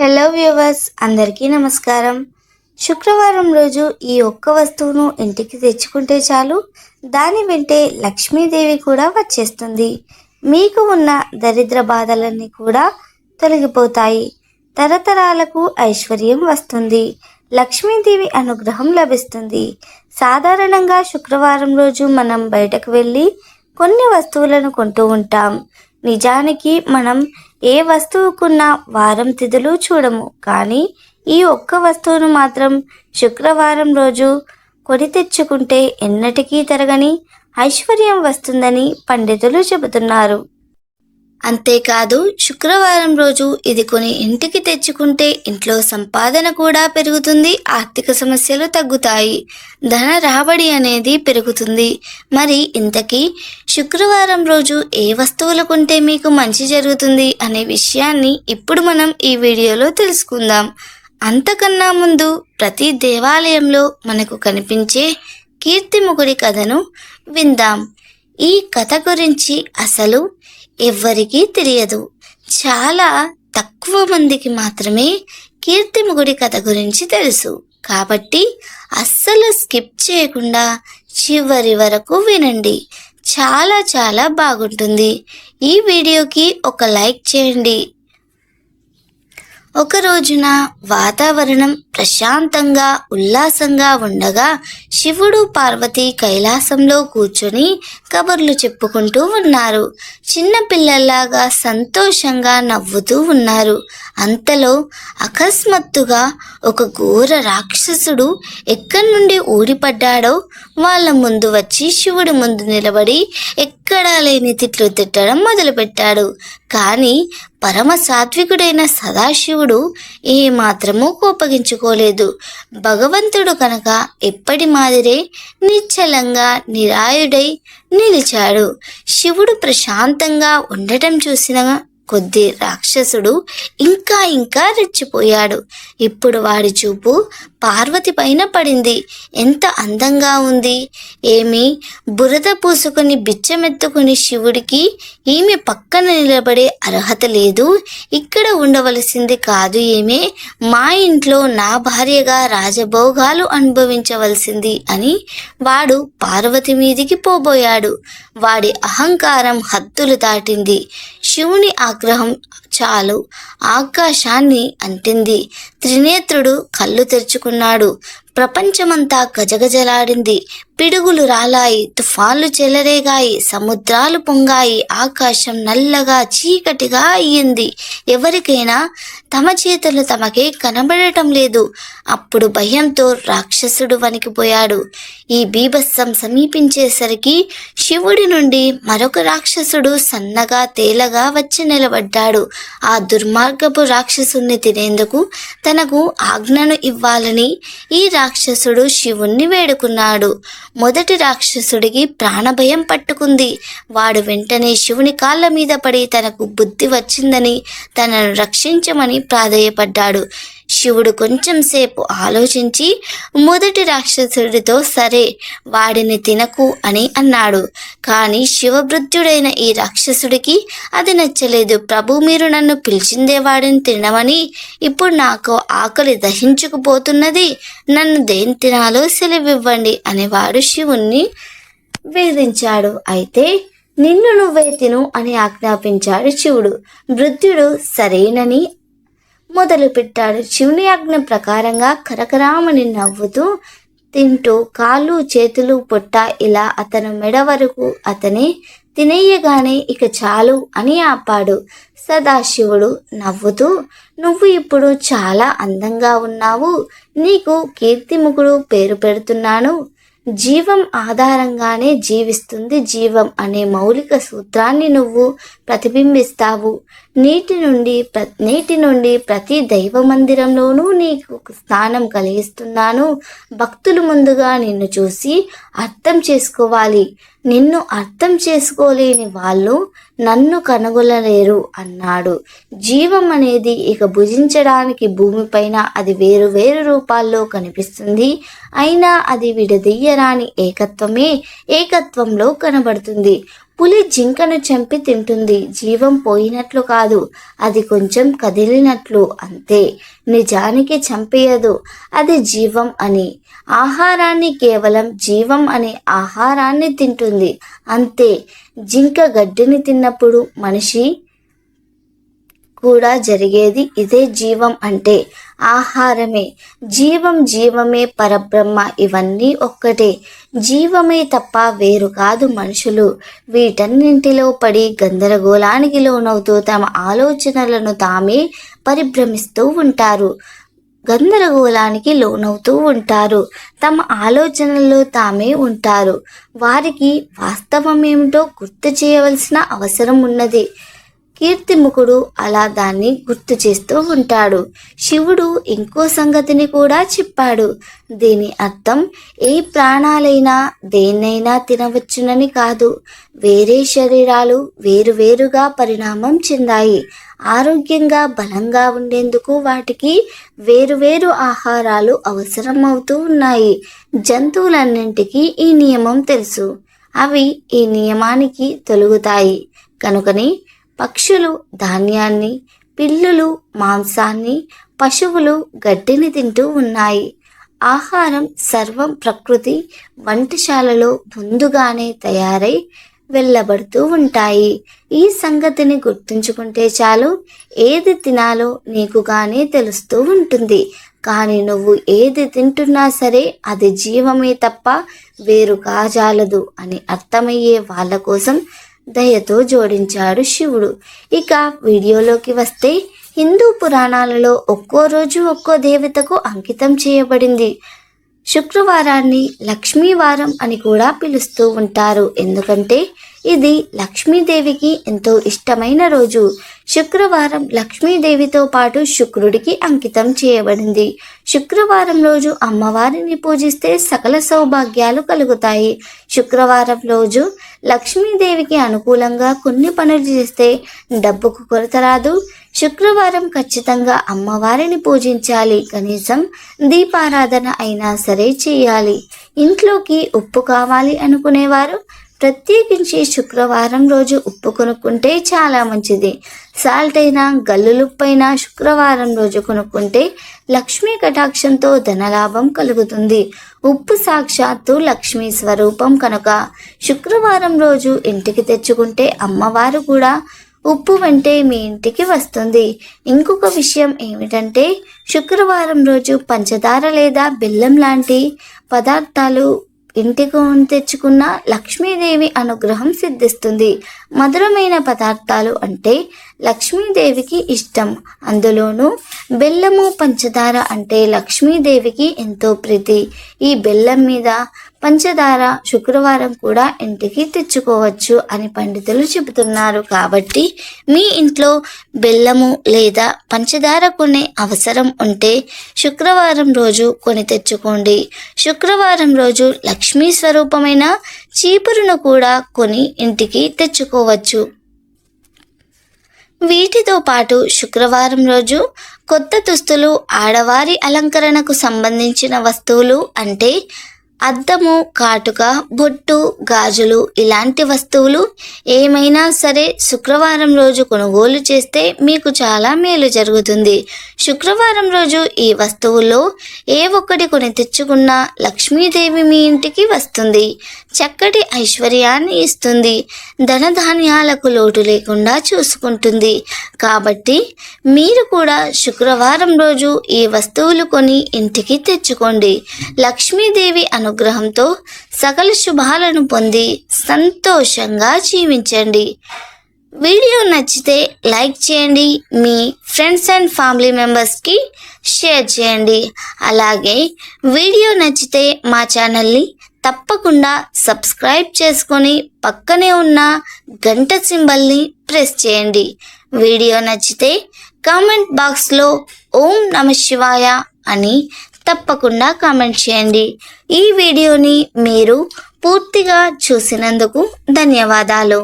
Hello viewers అందరికీ నమస్కారం. శుక్రవారం రోజు ఈ ఒక్క వస్తువును ఇంటికి తెచ్చుకుంటే చాలు. దాని వెంటే లక్ష్మీదేవి కూడా వచ్చేస్తుంది. మీకు ఉన్న దరిద్ర బాధలన్నీ కూడా తొలగిపోతాయి. తరతరాలకు ఐశ్వర్యం వస్తుంది. లక్ష్మీదేవి అనుగ్రహం లభిస్తుంది. సాధారణంగా శుక్రవారం రోజు మనం బయటకు వెళ్ళి కొన్ని వస్తువులను కొంటూ ఉంటాం. నిజానికి మనం ఏ వస్తువుకున్న వారం తిథులు చూడము. కానీ ఈ ఒక్క వస్తువును మాత్రం శుక్రవారం రోజు కొని తెచ్చుకుంటే ఎన్నటికీ తరగని ఐశ్వర్యం వస్తుందని పండితులు చెబుతున్నారు. అంతేకాదు శుక్రవారం రోజు ఇది కొని ఇంటికి తెచ్చుకుంటే ఇంట్లో సంపాదన కూడా పెరుగుతుంది ఆర్థిక సమస్యలు తగ్గుతాయి ధన రాబడి అనేది పెరుగుతుంది. మరి ఇంతకీ శుక్రవారం రోజు ఏ వస్తువులు కొంటే మీకు మంచి జరుగుతుంది అనే విషయాన్ని ఇప్పుడు మనం ఈ వీడియోలో తెలుసుకుందాం. అంతకన్నా ముందు ప్రతి దేవాలయంలో మనకు కనిపించే కీర్తిముఖుడి కథను విందాం. ఈ కథ గురించి అసలు ఎవ్వరికీ తెలియదు. చాలా తక్కువ మందికి మాత్రమే కీర్తిముగుడి కథ గురించి తెలుసు. కాబట్టి అస్సలు స్కిప్ చేయకుండా చివరి వరకు వినండి. చాలా చాలా బాగుంటుంది. ఈ వీడియోకి ఒక లైక్ చేయండి. ఒక రోజున వాతావరణం ప్రశాంతంగా ఉల్లాసంగా ఉండగా శివుడు పార్వతి కైలాసంలో కూర్చొని కబుర్లు చెప్పుకుంటూ ఉన్నారు. చిన్నపిల్లల్లాగా సంతోషంగా నవ్వుతూ ఉన్నారు. అంతలో అకస్మాత్తుగా ఒక ఘోర రాక్షసుడు ఎక్కడి నుండి ఊడిపడ్డాడో వాళ్ళ ముందు వచ్చి శివుడి ముందు నిలబడి ఎక్కడా లేని తిట్లు తిట్టడం మొదలుపెట్టాడు. కానీ పరమ సాత్వికుడైన సదాశివుడు ఏమాత్రమూ కోపగించుకోలేదు. భగవంతుడు కనుక ఎప్పటి మాదిరే నిశ్చలంగా నిరాయుడై నిలిచాడు. శివుడు ప్రశాంతంగా ఉండటం చూసిన కొద్ది రాక్షసుడు ఇంకా ఇంకా రెచ్చిపోయాడు. ఇప్పుడు వాడి చూపు పార్వతి పైన పడింది. ఎంత అందంగా ఉంది. ఏమి? బురద పూసుకుని బిచ్చమెత్తుకుని శివుడికి ఈమె పక్కన నిలబడే అర్హత లేదు. ఇక్కడ ఉండవలసింది కాదు ఏమే? మా ఇంట్లో నా భార్యగా రాజభోగాలు అనుభవించవలసింది అని వాడు పార్వతి మీదికి పోబోయాడు. వాడి అహంకారం హద్దులు దాటింది. శివుని ఆగ్రహం చాలు. ఆకాశాన్ని అంటింది. త్రినేత్రుడు కళ్ళు తెరుచుకుని తెరుచుకున్నాడు ప్రపంచమంతా గజగజలాడింది. పిడుగులు రాలాయి తుఫాన్లు చెలరేగాయి సముద్రాలు పొంగాయి ఆకాశం నల్లగా చీకటిగా అయ్యింది. ఎవరికైనా తమ చేతులు తమకే కనబడటం లేదు. అప్పుడు భయంతో రాక్షసుడు వణికిపోయాడు. ఈ బీభత్సం సమీపించేసరికి శివుడి నుండి మరొక రాక్షసుడు సన్నగా తేలగా వచ్చి నిలబడ్డాడు. ఆ దుర్మార్గపు రాక్షసుని తినేందుకు తనకు ఆజ్ఞను ఇవ్వాలని ఈ రా రాక్షసుడు శివుణ్ణి వేడుకున్నాడు. మొదటి రాక్షసుడికి ప్రాణభయం పట్టుకుంది. వాడు వెంటనే శివుని కాళ్ళ మీద పడి తనకు బుద్ధి వచ్చిందని తనను రక్షించమని ప్రాధేయపడ్డాడు. శివుడు కొంచెం సేపు ఆలోచించి మొదటి రాక్షసుడితో సరే వాడిని తినకు అని అన్నాడు. కానీ శివభృత్యుడైన ఈ రాక్షసుడికి అది నచ్చలేదు. ప్రభు మీరు నన్ను పిలిచిందే వాడిని తినమని? ఇప్పుడు నాకు ఆకలి దహించుకుపోతున్నది. నన్ను దేని తినాలో సెలవివ్వండి అనేవాడు శివుణ్ణి వేధించాడు. అయితే నిన్ను నువ్వే తిను అని ఆజ్ఞాపించాడు శివుడు. వృద్ధుడు సరేనని మొదలుపెట్టాడు. శివుని ఆజ్ఞ ప్రకారంగా కరకరామని నవ్వుతూ తింటూ కాళ్ళు చేతులు పొట్ట ఇలా అతను మెడ వరకు అతనే తినేయగానే ఇక చాలు అని ఆపాడు సదాశివుడు నవ్వుతూ నువ్వు ఇప్పుడు చాలా అందంగా ఉన్నావు. నీకు కీర్తిముఖుడు పేరు పెడుతున్నాను. జీవం ఆధారంగానే జీవిస్తుంది జీవం అనే మౌలిక సూత్రాన్ని నువ్వు ప్రతిబింబిస్తావు. నీటి నుండి ప్ర నీటి నుండి ప్రతి దైవ మందిరంలోనూ నీకు స్థానం కలిగిస్తున్నాను. భక్తులు ముందుగా నిన్ను చూసి అర్థం చేసుకోవాలి. నిన్ను అర్థం చేసుకోలేని వాళ్ళు నన్ను కనుగొనలేరు అన్నాడు. జీవం అనేది ఇక భుజించడానికి భూమిపైన అది వేరు వేరు రూపాల్లో కనిపిస్తుంది. అయినా అది విడదీయరాని ఏకత్వమే ఏకత్వంలో కనబడుతుంది. పులి జింకను చంపి తింటుంది. జీవం పోయినట్లు కాదు అది కొంచెం కదిలినట్లు అంతే. నిజానికి చంపేయదు. అది జీవం అని. ఆహారాన్ని కేవలం జీవం అనే ఆహారాన్ని తింటుంది. అంతే. జింక గడ్డిని తిన్నప్పుడు మనిషి కూడా జరిగేది ఇదే జీవం అంటే ఆహారమే. జీవం జీవమే పరబ్రహ్మ ఇవన్నీ ఒక్కటే. జీవమే తప్ప వేరు కాదు మనుషులు. వీటన్నింటిలో పడి గందరగోళానికి లోనవుతూ తమ ఆలోచనలను తామే పరిభ్రమిస్తూ ఉంటారు. గందరగోళానికి లోనవుతూ ఉంటారు. తమ ఆలోచనల్లో తామే ఉంటారు. వారికి వాస్తవం ఏమిటో గుర్తు చేయవలసిన అవసరం ఉన్నది. కీర్తిముఖుడు అలా దాన్ని గుర్తు చేస్తూ ఉంటాడు. శివుడు ఇంకో సంగతిని కూడా చెప్పాడు. దీని అర్థం ఏ ప్రాణాలైనా దేన్నైనా తినవచ్చునని కాదు. వేరే శరీరాలు వేరువేరుగా పరిణామం చెందాయి. ఆరోగ్యంగా బలంగా ఉండేందుకు వాటికి వేరువేరు ఆహారాలు అవసరం అవుతూ ఉన్నాయి. జంతువులన్నింటికీ ఈ నియమం తెలుసు. అవి ఈ నియమానికి తొలుగుతాయి. కనుకని పక్షులు ధాన్యాన్ని పిల్లులు మాంసాన్ని పశువులు గడ్డిని తింటూ ఉన్నాయి. ఆహారం సర్వం ప్రకృతి వంటశాలలో ముందుగానే తయారై వెళ్ళబడుతూ ఉంటాయి. ఈ సంగతిని గుర్తుంచుకుంటే చాలు ఏది తినాలో నీకుగానే తెలుస్తూ ఉంటుంది. కానీ నువ్వు ఏది తింటున్నా సరే అది జీవమే తప్ప వేరు కాజాలదు అని అర్థమయ్యే వాళ్ళ కోసం దయతో జోడించాడు శివుడు. ఇక వీడియోలోకి వస్తే హిందూ పురాణాలలో ఒక్కో రోజు ఒక్కో దేవతకు అంకితం చేయబడింది. శుక్రవారాన్ని లక్ష్మీవారం అని కూడా పిలుస్తూ ఉంటారు. ఎందుకంటే ఇది లక్ష్మీదేవికి ఎంతో ఇష్టమైన రోజు. శుక్రవారం లక్ష్మీదేవితో పాటు శుక్రుడికి అంకితం చేయబడింది. శుక్రవారం రోజు అమ్మవారిని పూజిస్తే సకల సౌభాగ్యాలు కలుగుతాయి. శుక్రవారం రోజు లక్ష్మీదేవికి అనుకూలంగా కొన్ని పనులు చేస్తే డబ్బుకు కొరత రాదు. శుక్రవారం ఖచ్చితంగా అమ్మవారిని పూజించాలి. కనీసం దీపారాధన అయినా సరే చేయాలి. ఇంట్లోకి ఉప్పు కావాలి అనుకునేవారు. ప్రత్యేకించి శుక్రవారం రోజు ఉప్పు కొనుక్కుంటే చాలా మంచిది. సాల్ట్ అయినా గల్లులుప్పైనా శుక్రవారం రోజు కొనుక్కుంటే లక్ష్మీ కటాక్షంతో ధనలాభం కలుగుతుంది. ఉప్పు సాక్షాత్తు లక్ష్మీ స్వరూపం కనుక. శుక్రవారం రోజు ఇంటికి తెచ్చుకుంటే అమ్మవారు కూడా ఉప్పు వెంటే మీ ఇంటికి వస్తుంది. ఇంకొక విషయం ఏమిటంటే శుక్రవారం రోజు పంచదార లేదా బెల్లం లాంటి పదార్థాలు ఇంటికి తెచ్చుకున్న లక్ష్మీదేవి అనుగ్రహం సిద్ధిస్తుంది. మధురమైన పదార్థాలు అంటే లక్ష్మీదేవికి ఇష్టం. అందులోనూ బెల్లము పంచదార అంటే లక్ష్మీదేవికి ఎంతో ప్రీతి. ఈ బెల్లం మీద పంచదార శుక్రవారం కూడా ఇంటికి తెచ్చుకోవచ్చు అని పండితులు చెబుతున్నారు. కాబట్టి మీ ఇంట్లో బెల్లము లేదా పంచదార కొనే అవసరం ఉంటే శుక్రవారం రోజు కొని తెచ్చుకోండి. శుక్రవారం రోజు లక్ష్మీ స్వరూపమైన చీపురును కూడా కొని ఇంటికి తెచ్చుకోవచ్చు. వీటితో పాటు శుక్రవారం రోజు కొత్త దుస్తులు ఆడవారి అలంకరణకు సంబంధించిన వస్తువులు అంటే అద్దము కాటుక బొట్టు గాజులు ఇలాంటి వస్తువులు ఏమైనా సరే శుక్రవారం రోజు కొనుగోలు చేస్తే మీకు చాలా మేలు జరుగుతుంది. శుక్రవారం రోజు ఈ వస్తువుల్లో ఏ ఒక్కటి కొని తెచ్చుకున్నా లక్ష్మీదేవి మీ ఇంటికి వస్తుంది. చక్కటి ఐశ్వర్యాన్ని ఇస్తుంది. ధనధాన్యాలకు లోటు లేకుండా చూసుకుంటుంది. కాబట్టి మీరు కూడా శుక్రవారం రోజు ఈ వస్తువులు కొని ఇంటికి తెచ్చుకోండి. లక్ష్మీదేవి అనుగ్రహంతో సకల శుభాలను పొంది సంతోషంగా జీవించండి. వీడియో నచ్చితే లైక్ చేయండి. మీ ఫ్రెండ్స్ అండ్ ఫ్యామిలీ మెంబర్స్కి షేర్ చేయండి. అలాగే వీడియో నచ్చితే మా ఛానల్ని తప్పకుండా సబ్స్క్రైబ్ చేసుకొని పక్కనే ఉన్న గంట సింబల్ని ప్రెస్ చేయండి. వీడియో నచ్చితే కామెంట్ బాక్స్లో ఓం నమ శివాయ అని తప్పకుండా కామెంట్ చేయండి. ఈ వీడియోని మీరు పూర్తిగా చూసినందుకు ధన్యవాదాలు.